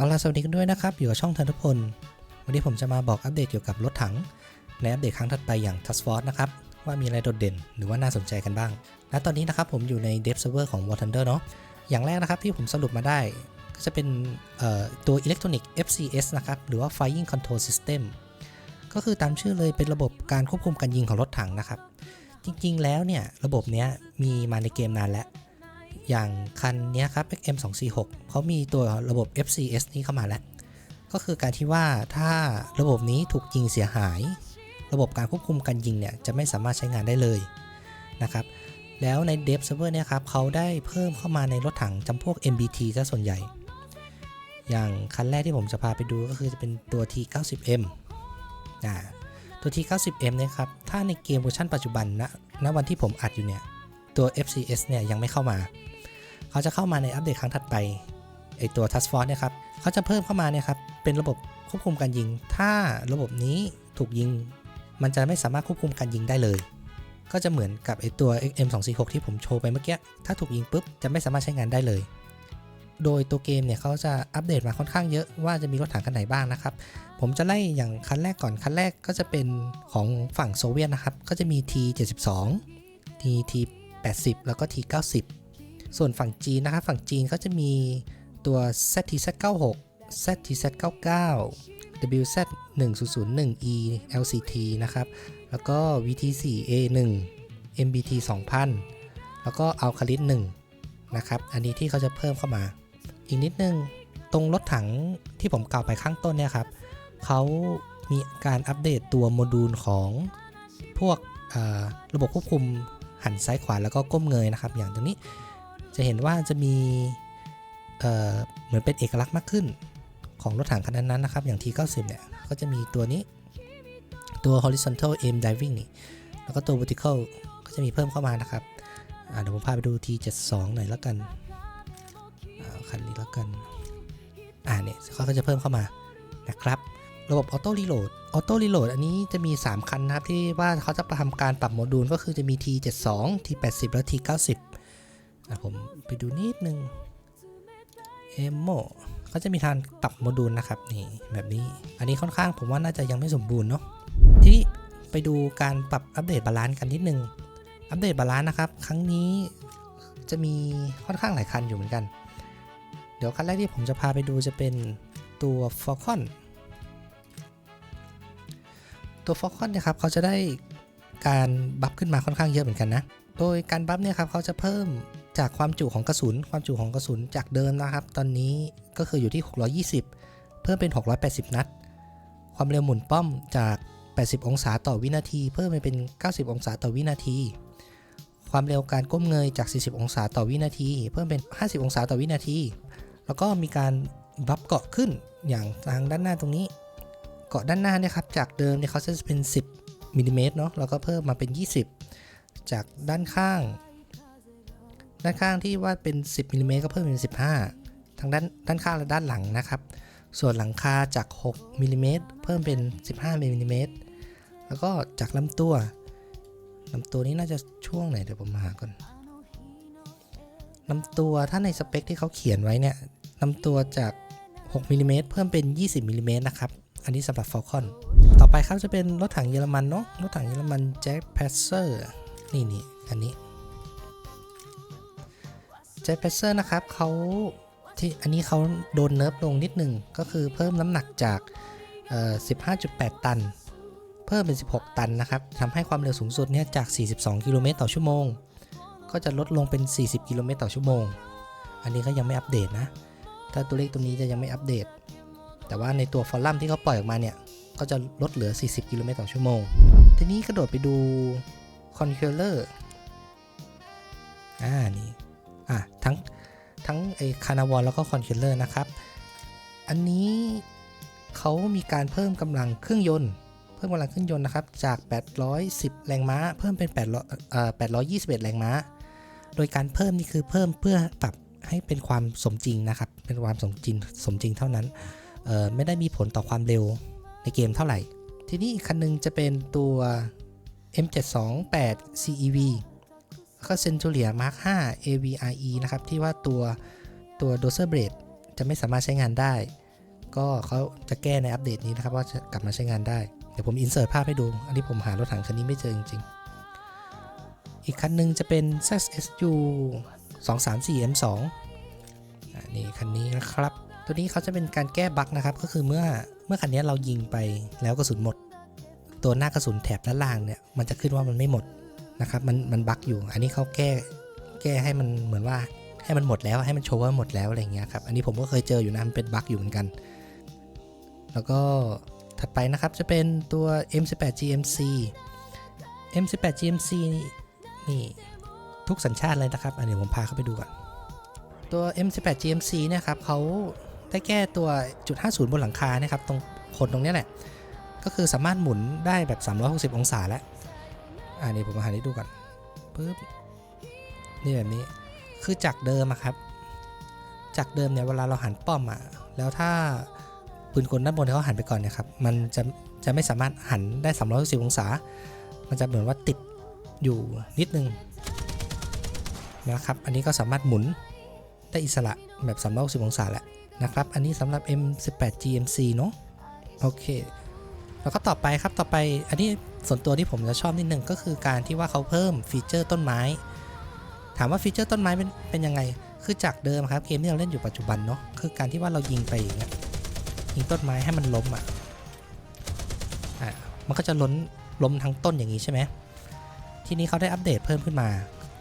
เอาล่ะสวัสดีกันด้วยนะครับ อยู่กับช่องธันทุพล วันนี้ผมจะมาบอกอัปเดตเกี่ยวกับรถถังในอัปเดตครั้งถัดไปอย่าง Task Force นะครับ ว่ามีอะไรโดดเด่นหรือว่าน่าสนใจกันบ้าง และตอนนี้นะครับผมอยู่ใน Dev Server ของ War Thunder เนาะอย่างแรกนะครับที่ผมสรุปมาได้ ก็จะเป็นเอ่อตัว Electronic FCS นะครับ หรือว่า Flying Control System ก็คือตามชื่อเลยเป็นระบบการควบคุมการยิงของรถถังนะครับ จริงๆ แล้วเนี่ยระบบเนี้ยมีมาในเกมนานแล้ว อย่างคันนี้ครับ XM246 เขามีตัวระบบ FCS นี้เข้ามาแล้ว ก็คือการที่ว่าถ้าระบบนี้ถูกยิงเสียหาย ระบบการควบคุมการยิงเนี่ย จะไม่สามารถใช้งานได้เลยนะครับ แล้วใน Dev Server เนี่ยครับเขาได้เพิ่มเข้ามาในรถถังจำพวก MBT ซะส่วนใหญ่ อย่างคันแรกที่ผมจะพาไปดูก็คือจะเป็นตัว T90M อ่าตัว T90M เนี่ยครับ ถ้าในเกมเวอร์ชันปัจจุบันณณวันที่ผมอัดอยู่เนี่ย ตัว FCS เนี่ยยังไม่เข้ามา เขาจะเข้ามาในอัปเดตครั้งถัดไปไอตัว Task Force เนี่ยครับเขาจะเพิ่มเข้ามาเนี่ยครับเป็นระบบควบคุมการยิง ถ้าระบบนี้ถูกยิง มันจะไม่สามารถควบคุมการยิงได้เลย ก็จะเหมือนกับไอตัว XM246 ที่ผมโชว์ไปเมื่อกี้ ถ้าถูกยิงปุ๊บจะไม่สามารถใช้งานได้เลย โดยตัวเกมเนี่ยเขาจะอัปเดตมาค่อนข้างเยอะว่าจะมีรถถังกันไหนบ้างนะครับ ผมจะไล่อย่างคันแรกก่อน คันแรกก็จะเป็นของฝั่งโซเวียตนะครับ ก็จะมี T72 T 80 แล้วก็ T90 ส่วนฝั่งจีนนะครับฝั่งจีนเขาจะมีตัว ZTZ96 ZTZ99 WZ1001E LCT นะครับ แล้วก็ VT4A1 MBT 2000 แล้วก็ Alcalit 1นะครับ อันนี้ที่เขาจะเพิ่มเข้ามา อีกนิดนึง ตรงรถถังที่ผมกล่าวไปข้างต้นเนี่ยครับ เขามีการอัปเดตตัวโมดูลของพวกระบบควบคุม หันซ้ายขวาแล้วก็ก้มเงยนะครับ อย่างตรงนี้จะเห็นว่าจะมีเเหมือนเป็นเอกลักษณ์มากขึ้นของรถถังคันนั้นนะครับ อย่าง T90 เนี่ย ก็จะมีตัวนี้ตัว horizontal aim diving นี่ แล้วก็ตัว vertical ก็จะมีเพิ่มเข้ามานะครับเดี๋ยวผมพาไปดู T72 หน่อยแล้วกันคันนี้แล้วกัน อ่าเนี่ยเขาก็จะเพิ่มเข้ามานะครับ ระบบออโต้รีโหลดออโต้รีโหลดอันนี้จะมี 3 คันนะครับ ที่ว่าเขาจะทำการปรับโมดูลก็คือจะมี T72 T80 และ T90 อะผมไปดูนิดนึงเอโมก็จะมีทางปรับโมดูลนะครับนี่แบบนี้ อันนี้ค่อนข้างผมว่าน่าจะยังไม่สมบูรณ์เนาะทีนี้ไปดูการปรับอัปเดตบาลานซ์กันนิดนึง อัปเดตบาลานซ์นะครับ ครั้งนี้จะมีค่อนข้างหลายคันอยู่เหมือนกัน เดี๋ยวคันแรกที่ผมจะพาไปดูจะเป็นตัว Falcon ตัว Falcon เนี่ยครับเขาจะได้การบัฟขึ้นมาค่อนข้างเยอะเหมือนกันนะ โดยการบัฟเนี่ยครับเขาจะเพิ่มจากความจุของกระสุน ความจุของกระสุนจากเดิมนะครับ ตอนนี้ก็คืออยู่ที่ 620 เพิ่มเป็น 680 นัด ความเร็วหมุนป้อมจาก 80 องศาต่อวินาที เพิ่มไปเป็น 90 องศาต่อวินาที ความเร็วการก้มเงยจาก 40 องศาต่อวินาที เพิ่มเป็น 50 องศาต่อวินาที แล้วก็มีการบัฟเกาะขึ้นอย่างทางด้านหน้าตรงนี้ เกาะด้านหน้าเนี่ยครับจากเดิมเนี่ยเขาจะเป็น 10มิลลิเมตรเนาะแล้วก็เพิ่มมาเป็น 20 จากด้านข้าง ด้านข้างที่ว่าเป็น 10มิลลิเมตรก็เพิ่มเป็น 15 ทางด้านด้านข้างและด้านหลังนะครับ ส่วนหลังคาจาก 6มิลลิเมตรเพิ่มเป็น 15มิลลิเมตรแล้วก็จากลำตัวลำตัวนี้น่าจะช่วงไหนเดี๋ยวผมหาก่อนลำตัวถ้าในสเปคที่เขาเขียนไว้เนี่ยลำตัวจาก 6มิลลิเมตรเพิ่มเป็น 20มิลลิเมตรนะครับ อันนี้สำหรับ Falcon ต่อไปครับจะเป็นรถถังเยอรมันเนาะรถถังเยอรมัน Jack p a s s e r นี่นี่อันนี้ Jack p a s s e r นะครับเขาที่อันนี้เขาโดนเนิร์ฟลงนิดหนึ่งก็คือเพิ่มน้ำหนักจากเอ่อ15.8 ตัน เพิ่มเป็น 16 ตันนะครับทำให้ความเร็วสูงสุดเนี่ยจาก 42 กิโลเมตรต่อชั่วโมง ก็จะลดลงเป็น 40 กิโลเมตรต่อชั่วโมง อันนี้ก็ยังไม่อัปเดตนะ ถ้าตัวเลขตรงนี้จะยังไม่อัปเดต แต่ว่าในตัวฟอรัมที่เขาปล่อยออกมาเนี่ย ก็จะลดเหลือ 40 กิโลเมตรต่อชั่วโมง ทีนี้กระโดดไปดูคอนเคอร์เลอร์อ่า นี่ อะ ทั้ง ทั้งไอคานาวอลแล้วก็คอนเคอร์เลอร์นะครับ อันนี้เขามีการเพิ่มกำลังเครื่องยนต์ เพิ่มกำลังเครื่องยนต์นะครับ จาก 810 แรงม้า เพิ่มเป็น800เอ่อ821 แรงม้า โดยการเพิ่มนี่คือเพิ่มเพื่อปรับให้เป็นความสมจริงนะครับ เป็นความสมจริง สมจริงเท่านั้น ไม่ได้มีผลต่อความเร็วในเกมเท่าไหร่ ทีนี้อีกคันหนึงจะเป็นตัว M728 CEV แล้วก็ Centuria Mark 5 AVRE นะครับ ที่ว่าตัวตัว Dozer Blade จะไม่สามารถใช้งานได้ ก็เขาจะแก้ในอัปเดตนี้นะครับ ว่าจะกลับมาใช้งานได้ เดี๋ยวผมอินเสิร์ตภาพให้ดู อันนี้ผมหารถถังคันนี้ไม่เจอจริงๆ อีกคันหนึงจะเป็น ZSU 234 M2 อะนี่คันนี้นะครับ ตัวนี้เขาจะเป็นการแก้บั๊กนะครับ ก็คือเมื่อเมื่อคันนี้เรายิงไปแล้วกระสุนหมด ตัวหน้ากระสุนแถบด้านล่างเนี่ยมันจะขึ้นว่ามันไม่หมดนะครับมันมันบั๊กอยู่ อันนี้เขาแก้แก้ให้มันเหมือนว่าให้มันหมดแล้วให้มันโชว์ว่าหมดแล้วอะไรเงี้ยครับอันนี้ผมก็เคยเจออยู่นะมันเป็นบั๊กอยู่เหมือนกัน แล้วก็ถัดไปนะครับจะเป็นตัว M18 GMC M18 GMC นี่นี่ทุกสัญชาติเลยนะครับอันนี้ผมพาเข้าไปดูก่อนตัว M18 GMC เนี่ยครับเขา ได้แก้ตัวจุด50 บนหลังคานะครับตรงคนตรงนี้แหละ ก็คือสามารถหมุนได้แบบ 360 องศาแล้วอ่านี่ผมมาหาให้ดูก่อนปึ๊บนี่แบบนี้คือจากเดิมอะครับ จากเดิมเนี่ยเวลาเราหันป้อมอะแล้วถ้าปืนกลด้านบนเขาหันไปก่อนเนี่ยครับ มันจะจะไม่สามารถหันได้ 360 องศา มันจะเหมือนว่าติดอยู่นิดนึงนะครับ อันนี้ก็สามารถหมุนได้อิสระแบบ 360 องศาแหละ นะครับ อันนี้สำหรับ M18 GMC เนอะโอเค แล้วก็ต่อไปครับต่อไปอันนี้ส่วนตัวที่ผมจะชอบนิดนึงก็คือการที่ว่าเขาเพิ่มฟีเจอร์ต้นไม้ ถามว่าฟีเจอร์ต้นไม้เป็นเป็นยังไง คือจากเดิมครับเกมที่เราเล่นอยู่ปัจจุบันเนาะคือการที่ว่าเรายิงไปอย่างเงี้ยยิงต้นไม้ให้มันล้มอะอะมันก็จะล้นล้มทั้งต้นอย่างนี้ใช่ไหมทีนี้เขาได้อัปเดตเพิ่มขึ้นมา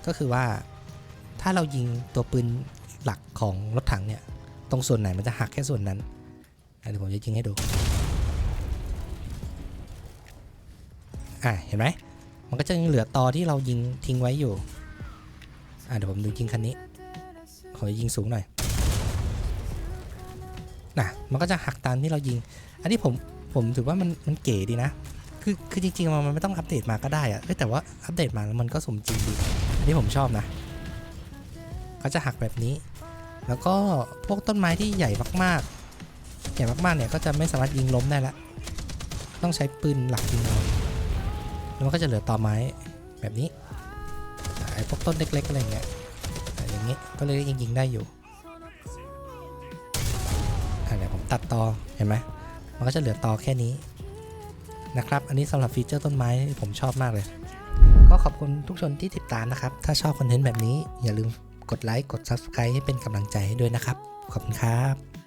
ก็คือว่าถ้าเรายิงตัวปืนหลักของรถถังเนี่ย ตรงส่วนไหนมันจะหักแค่ส่วนนั้นเดี๋ยวผมจะยิงให้ดูอะเห็นไหมมันก็จะยังเหลือตอที่เรายิงทิ้งไว้อยู่อะเดี๋ยวผมดูยิงคันนี้ขอยิงสูงหน่อยน่ะมันก็จะหักตามที่เรายิง อันนี้ผมผมถือว่ามันมันเก๋ดีนะ คือคือจริงๆมันไม่ต้องอัปเดตมาก็ได้อะแต่ว่าอัปเดตมาแล้วมันก็สมจริงดี อันนี้ผมชอบนะก็จะหักแบบนี้ แล้วก็พวกต้นไม้ที่ใหญ่มากๆ ใหญ่มากๆเนี่ยก็จะไม่สามารถยิงล้มได้ละ ต้องใช้ปืนหลักยิงเอาแล้วมันก็จะเหลือตอไม้แบบนี้ไอ้พวกต้นเล็กๆอะไรเงี้ยอย่างงี้ก็เลยยิงยิงๆได้อยู่อะเดี๋ยวผมตัดตอเห็นไหมมันก็จะเหลือตอแค่นี้นะครับ อันนี้สำหรับฟีเจอร์ต้นไม้ผมชอบมากเลย ก็ขอบคุณทุกชนที่ติดตามนะครับ ถ้าชอบคอนเทนต์แบบนี้อย่าลืม กดไลค์กด Subscribe ให้เป็นกำลังใจให้ด้วยนะครับ ขอบคุณครับ